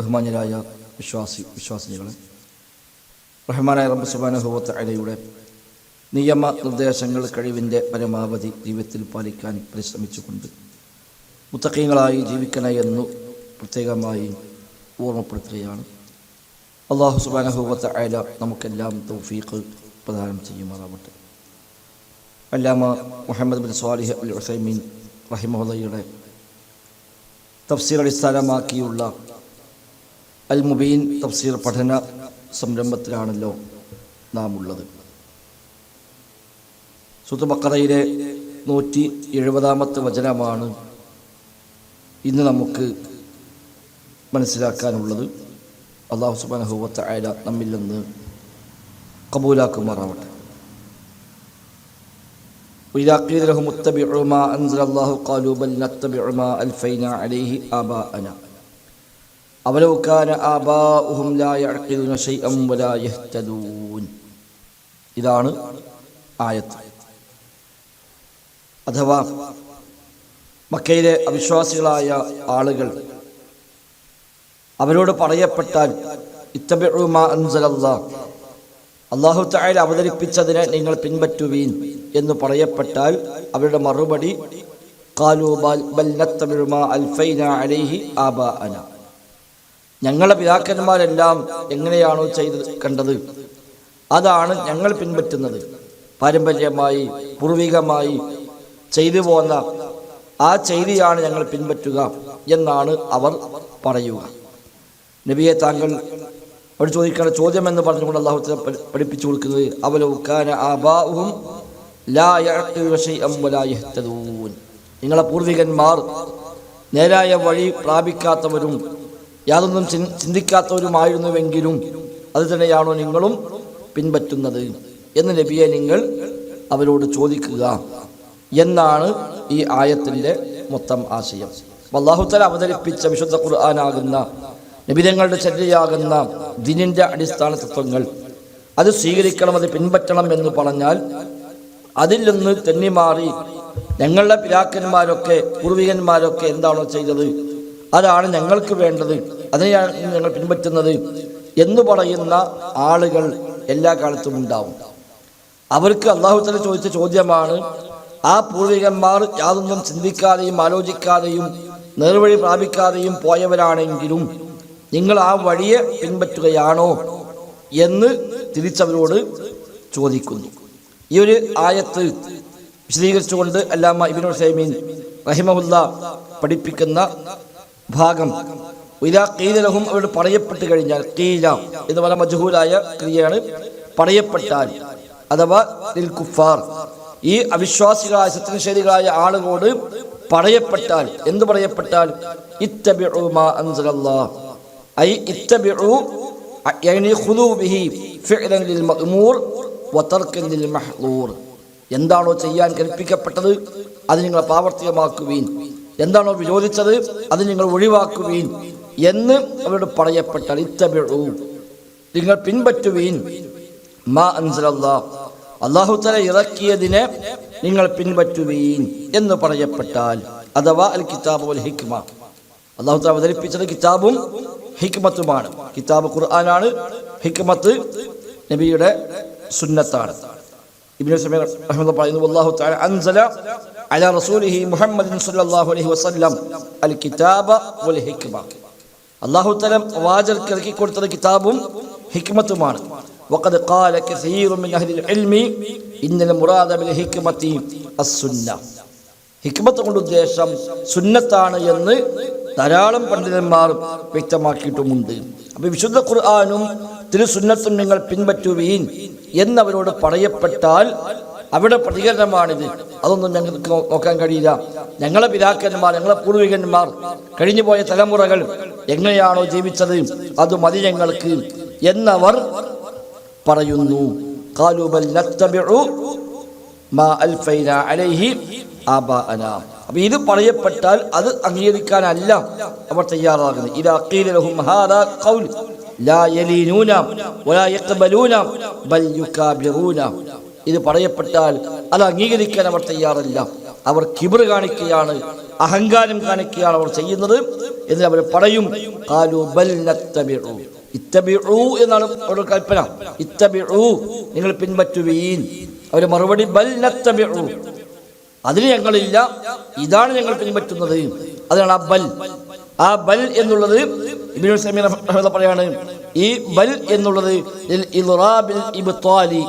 ബഹുമാന്യരായ വിശ്വാസി വിശ്വാസിനികളെ റഹ്മാനായ റബ്ബ് സുബാനുഭവത്ത് അലയുടെ നിയമ നിർദ്ദേശങ്ങൾ കഴിവിന്റെ പരമാവധി ജീവിതത്തിൽ പാലിക്കാൻ പരിശ്രമിച്ചുകൊണ്ട് മുത്തക്കീങ്ങളായി ജീവിക്കണേ എന്നു പ്രത്യേകമായി ഓർമ്മപ്പെടുത്തുകയാണ്. അള്ളാഹു സുബാനുഭവത്ത് അയല നമുക്കെല്ലാം തൗഫീഖ് പ്രദാനം ചെയ്യുമാറാവട്ടെ. അല്ലാമ മുഹമ്മദ് ബിൻ സ്വാലിഹ് അൽ ഹുസൈമീൻ റഹിമുള്ളയുടെ തഫ്സീർ അടിസ്ഥാനമാക്കിയുള്ള അൽ മുബീൻ തഫ്സീർ പഠന സംരംഭത്തിലാണല്ലോ നാം ഉള്ളത് സുത്ത് ബക്കറയിലെ നൂറ്റി എഴുപതാമത്തെ വചനമാണ് ഇന്ന് നമുക്ക് മനസ്സിലാക്കാനുള്ളത് അള്ളാഹു സുബാനഹുവത്ത അയല നമ്മിൽ നിന്ന് കബൂലാക്കുമാറാവട്ടെ وإذا قيل لهم اتبعوا ما أنزل الله قالوا بل نتبع ما ألفينا عليه آباءنا അവലോ കാന ആബാഉഹും ലാ യഅഖിലുന ശൈഅൻ വലാ യഹ്തദൂൻ. ഇതാണ് ആയത്ത്. അഥവാ മക്കയിലെ അവിശ്വാസികളായ ആളുകൾ അവരോട് പറയപ്പെട്ടാൽ ഇത്തബിഉ മാ അൻസലല്ലാ അല്ലാഹു തആല അവതരിപ്പിച്ചതിനെ നിങ്ങൾ പിൻപറ്റുവീൻ എന്ന് പറയപ്പെട്ടാൽ അവരുടെ മറുപടി ഖാലൂ ബൽ ബൽ അൽഫൈന അലൈഹി ആബാ ഞങ്ങളുടെ പിതാക്കന്മാരെല്ലാം എങ്ങനെയാണോ ചെയ്ത് കണ്ടത്. അതാണ് ഞങ്ങൾ പിൻപറ്റുന്നത്. പാരമ്പര്യമായി പൂർവികമായി ചെയ്തു പോന്ന ആ ചെയ്തിയാണ് ഞങ്ങൾ പിൻപറ്റുക എന്നാണ് അവർ പറയുക. നബിയെ താങ്കൾ അവർ ചോദിക്കേണ്ട ചോദ്യം എന്ന് പറഞ്ഞുകൊണ്ട് അള്ളാഹു പഠിപ്പിച്ചു കൊടുക്കുന്നത് അവലോക്കാന ആബാവും നിങ്ങളെ പൂർവികന്മാർ നേരായ വഴി പ്രാപിക്കാത്തവരും യാതൊന്നും ചിന്തിക്കാത്തവരുമായിരുന്നുവെങ്കിലും അത് തന്നെയാണോ നിങ്ങളും പിൻപറ്റുന്നത് എന്ന് നബിയെ നിങ്ങൾ അവരോട് ചോദിക്കുക. എന്നാണ് ഈ ആയത്തിന്റെ മൊത്തം ആശയം. അള്ളാഹുത്തല അവതരിപ്പിച്ച വിശുദ്ധ ഖുർആാനാകുന്ന നിബിധങ്ങളുടെ ചര്യയാകുന്ന ദിനിന്റെ അടിസ്ഥാന തത്വങ്ങൾ അത് സ്വീകരിക്കണം അത് പിൻപറ്റണം എന്ന് പറഞ്ഞാൽ അതിൽ നിന്ന് തെന്നിമാറി ഞങ്ങളുടെ പിതാക്കന്മാരൊക്കെ പൂർവികന്മാരൊക്കെ എന്താണോ ചെയ്തത്? അതാണ് ഞങ്ങൾക്ക് വേണ്ടത്. അതിനെയാണ് ഞങ്ങൾ പിൻപറ്റുന്നത് എന്ന് പറയുന്ന ആളുകൾ എല്ലാ കാലത്തും ഉണ്ടാവും. അവർക്ക് അള്ളാഹുത്തല ചോദിച്ച ചോദ്യമാണ് ആ പൂർവികന്മാർ യാതൊന്നും ചിന്തിക്കാതെയും ആലോചിക്കാതെയും നേർവഴി പ്രാപിക്കാതെയും പോയവരാണെങ്കിലും നിങ്ങൾ ആ വഴിയെ പിൻപറ്റുകയാണോ എന്ന് തിരിച്ചവരോട് ചോദിക്കുന്നു. ഈ ഒരു ആയത്ത് വിശദീകരിച്ചുകൊണ്ട് അല്ലാമ ഇബിനുൽ സൈമീൻ റഹിമഹുല്ല പഠിപ്പിക്കുന്ന ഭാഗം ഇതാ കീലലഹും അവരോട് പറയപ്പെട്ട് കഴിഞ്ഞാൽ കീല എന്ന് പറഞ്ഞ മജഹൂരായ ക്രിയയാണ് പറയപ്പെട്ടാൽ അഥവാ കുഫാർ. ഈ അവിശ്വാസികളായ സത്യനിഷേധികളായ ആളുകളോട് പറയപ്പെട്ടാൽ എന്ത് പറയപ്പെട്ടാൽ എന്താണോ ചെയ്യാൻ കൽപ്പിക്കപ്പെട്ടത്? അത് നിങ്ങൾ പ്രാവർത്തികമാക്കുകയും എന്താണോ വിരോധിച്ചത്? അത് നിങ്ങൾ ഒഴിവാക്കുകയും എന്ന് അവരോട് പറയപ്പെട്ടാൽ ഇത്തബിഴു നിങ്ങൾ പിൻപറ്റുവീൻ. മാ അൻസലല്ലാ. അള്ളാഹു തല ഇറക്കിയതിനെ നിങ്ങൾ പിൻപറ്റുവീൻ എന്ന് പറയപ്പെട്ടാൽ അഥവാ അൽ കിതാബ് അൽ ഹിക്മ. അള്ളാഹു തല അവതരിപ്പിച്ചത് കിതാബും ഹിക്മത്തുമാണ്. കിതാബ് ഖുർആനാണ് ഹിക്മത്ത് നബിയുടെ സുന്നത്താണ്. ഇബ്നു സമീർ റഹ്മത്തുള്ളാഹി പറയുന്നു അല്ലാഹു തആല അൻസല അലാ റസൂലിഹി മുഹമ്മദിൻ സ്വല്ലല്ലാഹു അലൈഹി വസല്ലം അൽ കിതാബ വൽ ഹിക്മ. അള്ളാഹു തലം വാചർക്ക് ഇറക്കി കൊടുത്തത് കിതാബും ഹിക്മത്തുമാണ് وقد قال كثير من أهل العلم إن المراد بالحكمة السنة ഹിക്മത്ത് കൊണ്ട് ഉദ്ദേശം സുന്നത്താണ് എന്ന് ധാരാളം പണ്ഡിതന്മാർ വ്യക്തമാക്കിയിട്ടുമുണ്ട് അപ്പൊ വിശുദ്ധ ഖുർആാനും തിരുസുന്നത്തും നിങ്ങൾ പിൻപറ്റുവീൻ എന്നവരോട് പറയപ്പെട്ടാൽ അവിടെ പ്രതികരണമാണിത് അതൊന്നും ഞങ്ങൾക്ക് നോ- നോക്കാൻ കഴിയില്ല ഞങ്ങളെ പിതാക്കന്മാർ ഞങ്ങളെ പൂർവികന്മാർ കഴിഞ്ഞുപോയ തലമുറകൾ എങ്ങനെയാണോ ജീവിച്ചത് അത് മതി ഞങ്ങൾക്ക് എന്നവർ പറയുന്നു. അപ്പൊ ഇത് പറയപ്പെട്ടാൽ അത് അംഗീകരിക്കാനല്ല അവർ തയ്യാറാകുന്നത്. ഇത് പറയപ്പെട്ടാൽ അത് അംഗീകരിക്കാൻ അവർ തയ്യാറല്ല. അവർ കിബർ കാണിക്കുകയാണ് അഹങ്കാരം കാണിക്കുകയാണ് അവർ ചെയ്യുന്നത്. എന്ന് അവർ പറയും കാലു ബൽ നത്തബിഉ. ഇത്തബിഉ എന്നാണ് അവരുടെ കൽപ്പന. ഇത്തബിഉ നിങ്ങൾ പിൻപറ്റുവീൻ. അവർ മറുപടി നത്തബിഉ. അതിന് ഞങ്ങളില്ല. ഇതാണ് ഞങ്ങൾ പിൻപറ്റുന്നത്. അതാണ് ആ ബൽ. ആ ബൽ എന്നുള്ളത് പറയാണ്. ഈ ബൽ എന്നുള്ളത്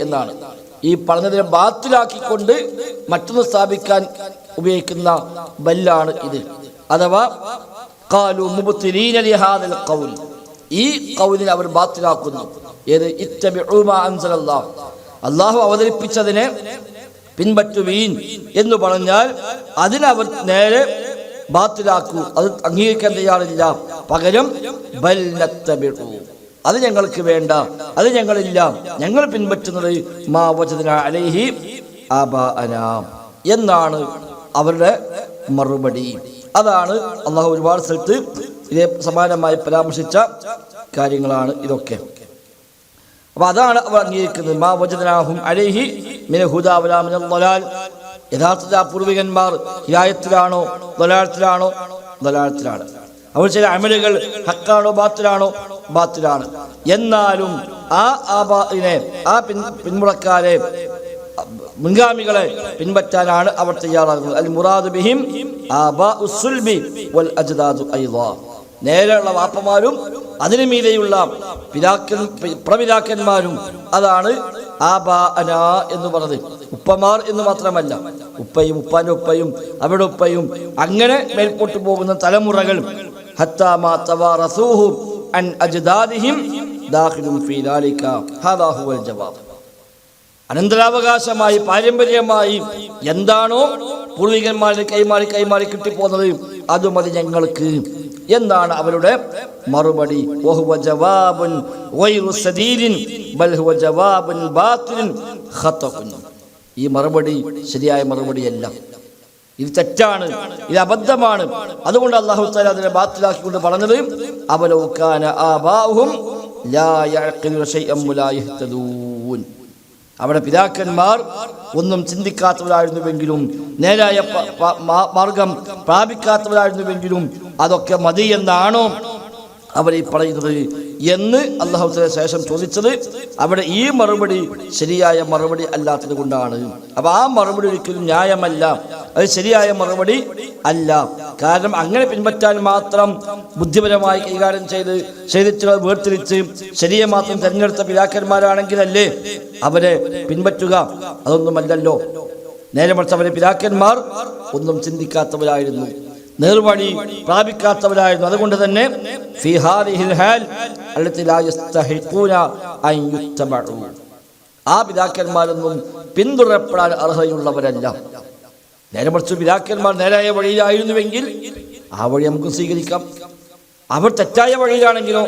എന്നാണ്. ഈ പറഞ്ഞതിനെ ബാത്തിലാക്കിക്കൊണ്ട് മറ്റൊന്ന് സ്ഥാപിക്കാൻ ഉപയോഗിക്കുന്ന ബല്ലാണ് ഇത്. അഥവാ ഈ കൗലിനെ അവർ ബാത്തിലാക്കുന്നു. ഏത്? അള്ളാഹു അവതരിപ്പിച്ചതിനെ പിൻപറ്റുവീൻ എന്ന് പറഞ്ഞാൽ അതിനവർ നേരെ ബാത്തിലാക്കൂ. അത് അംഗീകരിക്കാൻ തയ്യാറില്ല. പകരം. അത് ഞങ്ങൾക്ക് വേണ്ട. അത് ഞങ്ങളില്ല. ഞങ്ങൾ പിൻപറ്റുന്നത് മാ വജദന അലൈഹി അനാം എന്നാണ് അവരുടെ മറുപടി. അതാണ് അള്ളാഹു ഒരുപാട് സ്ഥലത്ത് ഇതേ സമാനമായി പരാമർശിച്ച കാര്യങ്ങളാണ് ഇതൊക്കെ. അപ്പൊ അതാണ് അവർ അംഗീകരിക്കുന്നത്. മാ വജദനാഹും അലൈഹി മിന ഹുദാ വലാ മിനൽ ളലാൽ യഥാർത്ഥത്തിൽ ആ പൂർവികന്മാർ ഹിരായത്തിലാണോ ളലാലത്തിലാണോ ളലാലത്തിലാണ് അവർ ചില അമലുകൾ ഹക്കാണോ ബാത്തിലാണോ? ബാത്തിലാണ്. എന്നാലും ആ ആ പിൻ മുൻഗാമികളെ പിൻപറ്റാനാണ് അവർ തയ്യാറാകുന്നത്. അൽ ബിഹിം വൽ അജ്ദാദു നേരെയുള്ള വാപ്പമാരും അതിനു മീതെയുള്ള പിതാക്കൻ പ്രപിതാക്കന്മാരും അതാണ് ആബാഅന എന്ന് പറഞ്ഞത്. ഉപ്പമാർ എന്ന് മാത്രമല്ല ഉപ്പയും ഉപ്പാന്റെ ഉപ്പയും അവരുടെ ഉപ്പയും അങ്ങനെ മേൽപോട്ട് പോകുന്ന തലമുറകൾ. ഹത്താ മാ തവാറസൂഹു അൻ ദാഖിലും ഫീ ദാലിക. ഹാദാ ഹുവൽ ജവാബ്. അനന്തരാവകാശമായി പാരമ്പര്യമായി എന്താണോ പൂർവികന്മാരിൽ കൈമാറി കൈമാറി കിട്ടിപ്പോന്നത് അത് മതി ഞങ്ങൾക്ക്. എന്താണ് അവരുടെ മറുപടി. ഈ മറുപടി ശരിയായ മറുപടിയല്ല. ഇത് തെറ്റാണ് ഇത് അബദ്ധമാണ്. അതുകൊണ്ട് അള്ളാഹു താല അതിനെ ബാത്തിലാക്കിക്കൊണ്ട് പറഞ്ഞത് അവലൗകാന ആബാഹും ലാ യഅഖിലു ശൈഅൻ വലാ യഹ്തദൂൻ അവിടെ പിതാക്കന്മാർ ഒന്നും ചിന്തിക്കാത്തവരായിരുന്നുവെങ്കിലും നേരായ മാർഗം പ്രാപിക്കാത്തവരായിരുന്നുവെങ്കിലും അതൊക്കെ മതി എന്നാണോ അവർ ഈ പറയുന്നത്? എന്ന് അള്ളാഹുത്തിന് ശേഷം ചോദിച്ചത് അവിടെ ഈ മറുപടി ശരിയായ മറുപടി അല്ലാത്തത് കൊണ്ടാണ്. അപ്പൊ ആ മറുപടി ഒരിക്കലും ന്യായമല്ല. അത് ശരിയായ മറുപടി അല്ല. കാരണം അങ്ങനെ പിൻപറ്റാൻ മാത്രം ബുദ്ധിപരമായി കൈകാര്യം ചെയ്ത് ചെയ്തിട്ട് വേർതിരിച്ച് ശരിയെ മാത്രം തിരഞ്ഞെടുത്ത പിതാക്കന്മാരാണെങ്കിലല്ലേ അവരെ പിൻപറ്റുക? അതൊന്നുമല്ലല്ലോ. നേരെ മറിച്ച് അവരെ പിതാക്കന്മാർ ഒന്നും ചിന്തിക്കാത്തവരായിരുന്നു. നേർവഴി പ്രാപിക്കാത്തവരായിരുന്നു. അതുകൊണ്ട് തന്നെ. ആ പിതാക്കന്മാരൊന്നും പിന്തുടരപ്പെടാൻ അർഹതയുള്ളവരല്ല. നേരെ മറിച്ച് പിതാക്കന്മാർ നേരായ വഴിയിലായിരുന്നുവെങ്കിൽ ആ വഴി നമുക്ക് സ്വീകരിക്കാം. അവർ തെറ്റായ വഴിയിലാണെങ്കിലോ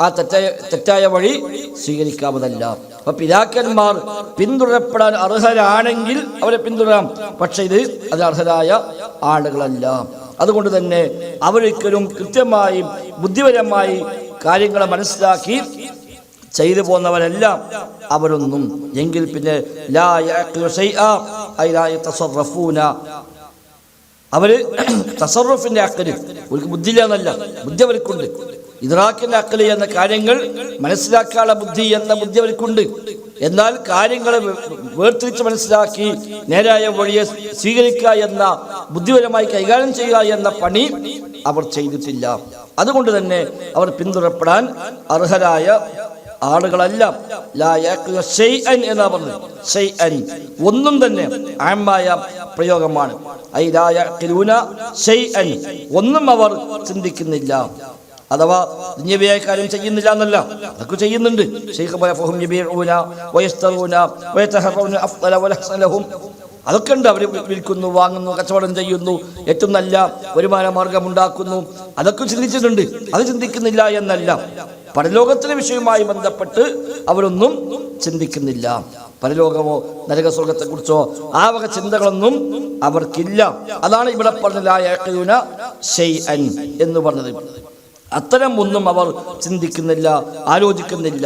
ആ തെറ്റായ തെറ്റായ വഴി സ്വീകരിക്കാമതല്ല അപ്പൊ പിതാക്കന്മാർ പിന്തുടരപ്പെടാൻ അർഹരാണെങ്കിൽ അവരെ പിന്തുടരാം. പക്ഷെ ഇത് അത് അർഹരായ ആളുകളല്ല. അതുകൊണ്ട് തന്നെ അവരൊരിക്കലും കൃത്യമായി ബുദ്ധിപരമായി കാര്യങ്ങളെ മനസ്സിലാക്കി ചെയ്തു പോന്നവരെല്ലാം അവരൊന്നും. എങ്കിൽ പിന്നെ അവർ തസറുഫിന്റെ അക്കൽ അവർക്ക് ബുദ്ധിയില്ല എന്നല്ല ബുദ്ധി അവർക്കുണ്ട്. ഇദ്രാക്കിന്റെ അക്കൽ എന്ന കാര്യങ്ങൾ മനസ്സിലാക്കാനുള്ള ബുദ്ധി എന്ന ബുദ്ധി അവർക്കുണ്ട്. എന്നാൽ കാര്യങ്ങളെ വേർതിരിച്ച് മനസ്സിലാക്കി നേരായ വഴിയെ സ്വീകരിക്കുക എന്ന ബുദ്ധിപരമായി കൈകാര്യം ചെയ്യുക എന്ന പണി അവർ ചെയ്തിട്ടില്ല. അതുകൊണ്ട് തന്നെ അവർ പിന്തുടരപ്പെടാൻ അർഹരായ ആളുകളല്ല. എന്നാ പറഞ്ഞത് ഒന്നും തന്നെ ആമായ പ്രയോഗമാണ്. ഒന്നും അവർ ചിന്തിക്കുന്നില്ല. അഥവാ ദുന്യവിയായ കാര്യം ചെയ്യുന്നില്ല എന്നല്ല. അതൊക്കെ ചെയ്യുന്നുണ്ട്. അതൊക്കെ ഉണ്ട്. അവർ വിൽക്കുന്നു വാങ്ങുന്നു കച്ചവടം ചെയ്യുന്നു ഏറ്റവും നല്ല വരുമാന മാർഗം ഉണ്ടാക്കുന്നു. അതൊക്കെ ചിന്തിച്ചിട്ടുണ്ട്. അത് ചിന്തിക്കുന്നില്ല എന്നല്ല. പരലോകത്തിലെ വിഷയവുമായി ബന്ധപ്പെട്ട് അവരൊന്നും ചിന്തിക്കുന്നില്ല. പരലോകമോ നരകസ്വർഗത്തെക്കുറിച്ചോ ആ വക ചിന്തകളൊന്നും അവർക്കില്ല. അതാണ് ഇവിടെ പറഞ്ഞ എന്ന് പറഞ്ഞത്. അത്തരം ഒന്നും അവർ ചിന്തിക്കുന്നില്ല ആലോചിക്കുന്നില്ല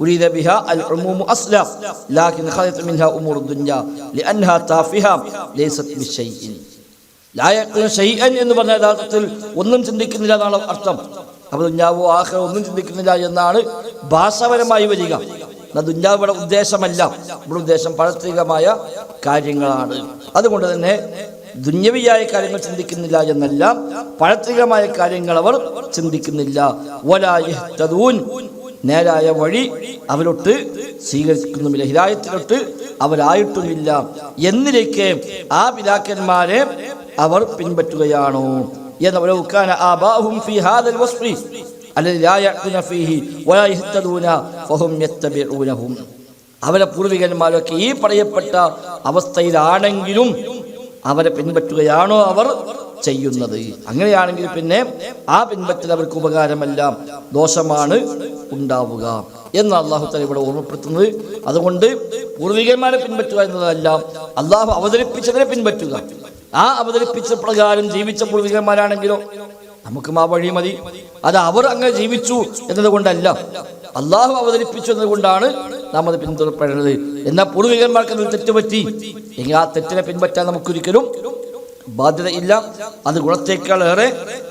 أريد بها العموم أصلا لكن خلت منها أمور الدنيا لأنها تافهة ليست بشيء لا يقين شيئا എന്ന് പറഞ്ഞ യഥാർത്ഥത്തിൽ ഒന്നും ചിന്തിക്കുന്നില്ല എന്നാണ് അർത്ഥം അപ്പോൾ ദുഞ്ഞാവോ ആഹ്റ ഒന്നും ചിന്തിക്കുന്നില്ല എന്നാണ് ഭാഷാപരമായി വരിക എന്നാൽ ദുഞ്ഞാവ് ഇവിടെ ഉദ്ദേശമല്ല ഇവിടെ ഉദ്ദേശം പഴത്രികമായ കാര്യങ്ങളാണ് അതുകൊണ്ട് തന്നെ ദുന്യവിയായ കാര്യങ്ങൾ ചിന്തിക്കുന്നില്ല എന്നല്ല പഴത്തികമായ കാര്യങ്ങൾ അവർ ചിന്തിക്കുന്നില്ല. ഒലായത്തതൂൻ നേരായ വഴി അവരൊട്ട് സ്വീകരിക്കുന്നുമില്ല ഹിരായത്തിലൊട്ട് അവരായിട്ടുമില്ല. എന്നിരിക്കെ ആ പിതാക്കന്മാരെ അവർ പിൻപറ്റുകയാണോ. എന്നവരൗക്കാന ആബാഹും ഫി ഹാദൽ ഫീഹി വലാ യഹ്തദൂന ഫഹും അവരെ പൂർവികന്മാരൊക്കെ ഈ പറയപ്പെട്ട അവസ്ഥയിലാണെങ്കിലും അവരെ പിൻപറ്റുകയാണോ അവർ ചെയ്യുന്നത്? അങ്ങനെയാണെങ്കിൽ പിന്നെ ആ പിൻപറ്റൽ അവർക്ക് ഉപകാരമല്ല. ദോഷമാണ് ഉണ്ടാവുക എന്ന് അള്ളാഹു തല ഇവിടെ ഓർമ്മപ്പെടുത്തുന്നത്. അതുകൊണ്ട് പൂർവികന്മാരെ പിൻപറ്റുക എന്നതല്ല അള്ളാഹു അവതരിപ്പിച്ചതിനെ പിൻപറ്റുക. ആ അവതരിപ്പിച്ച പ്രകാരം ജീവിച്ച പൂർവികന്മാരാണെങ്കിലോ നമുക്കും ആ വഴി മതി. അത് അവർ അങ്ങനെ ജീവിച്ചു എന്നതുകൊണ്ടല്ല. അള്ളാഹു അവതരിപ്പിച്ചു എന്നതുകൊണ്ടാണ് നാം അത് പിന്തുടരപ്പെടുന്നത് എന്നാൽ പൂർവികന്മാർക്ക് അത് തെറ്റുപറ്റി. എങ്കിൽ ആ തെറ്റിനെ പിൻപറ്റാൻ നമുക്കൊരിക്കലും ബാധ്യതയില്ല. അത് ഗുണത്തേക്കാൾ ഏറെ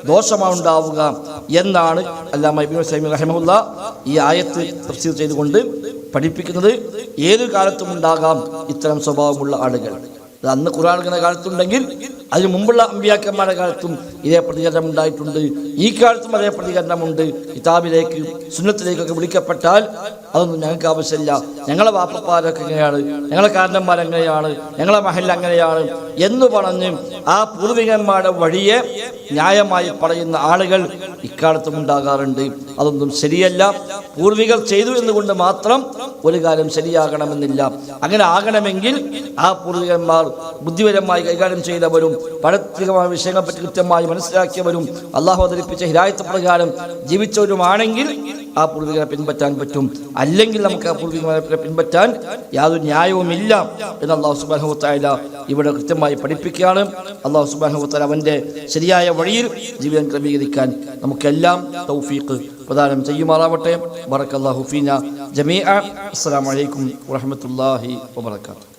ദോഷമാണ് ഉണ്ടാവുക എന്നാണ് അല്ലാമ ഈ ആയത്ത് തഫ്സീർ ചെയ്തുകൊണ്ട് പഠിപ്പിക്കുന്നത്. ഏത് കാലത്തും ഉണ്ടാകാം ഇത്തരം സ്വഭാവമുള്ള ആളുകൾ. അത് അന്ന് ഖുർആൻ എടുക്കുന്ന കാലത്തുണ്ടെങ്കിൽ അതിന് മുമ്പുള്ള അമ്പിയാക്കന്മാരുടെ കാലത്തും ഇതേ പ്രതികരണം ഉണ്ടായിട്ടുണ്ട് ഈ കാലത്തും അതേ പ്രതികരണമുണ്ട്. കിതാബിലേക്ക് സുന്നത്തിലേക്കൊക്കെ വിളിക്കപ്പെട്ടാൽ അതൊന്നും ഞങ്ങൾക്ക് ആവശ്യമില്ല. ഞങ്ങളെ വാപ്പപ്പാരൊക്കെ എങ്ങനെയാണ് ഞങ്ങളെ കാരണന്മാരെങ്ങനെയാണ് ഞങ്ങളെ മഹൽ അങ്ങനെയാണ് എന്ന് പറഞ്ഞ് ആ പൂർവികന്മാരുടെ വഴിയെ ന്യായമായി പറയുന്ന ആളുകൾ ഇക്കാലത്തും ഉണ്ടാകാറുണ്ട്. അതൊന്നും ശരിയല്ല. പൂർവികർ ചെയ്തു എന്നുകൊണ്ട് മാത്രം ഒരു കാര്യം ശരിയാകണമെന്നില്ല. അങ്ങനെ ആകണമെങ്കിൽ ആ പൂർവികന്മാർ ബുദ്ധിപരമായി കൈകാര്യം ചെയ്തവരും പഴത്തികമായ വിഷയങ്ങളെ പറ്റി കൃത്യമായി മനസ്സിലാക്കിയവരും അള്ളാഹു അവതരിപ്പിച്ച ഹിരായത്വ പ്രകാരം ജീവിച്ചവരുമാണെങ്കിൽ ആ പൂർവികരെ പിൻപറ്റാൻ പറ്റും. അല്ലെങ്കിൽ നമുക്ക് ആ പൂർവികരെ പിൻപറ്റാൻ യാതൊരു ന്യായവുമില്ല എന്ന് അള്ളാഹു സുബാനുത്തായ ഇവിടെ കൃത്യമായി പഠിപ്പിക്കുകയാണ്. അള്ളാഹു സുബാനുത്താല അവന്റെ ശരിയായ വഴിയിൽ ജീവിതം ക്രമീകരിക്കാൻ നമുക്കെല്ലാം തൗഫീഖ് പ്രദാനം ചെയ്യുമാറാവട്ടെ. ബറക്കല്ലാഹു ഫീന ജമീഅ. അസ്സലാമു അലൈക്കും വറഹ്മത്തുള്ളാഹി വബറകാതുഹു.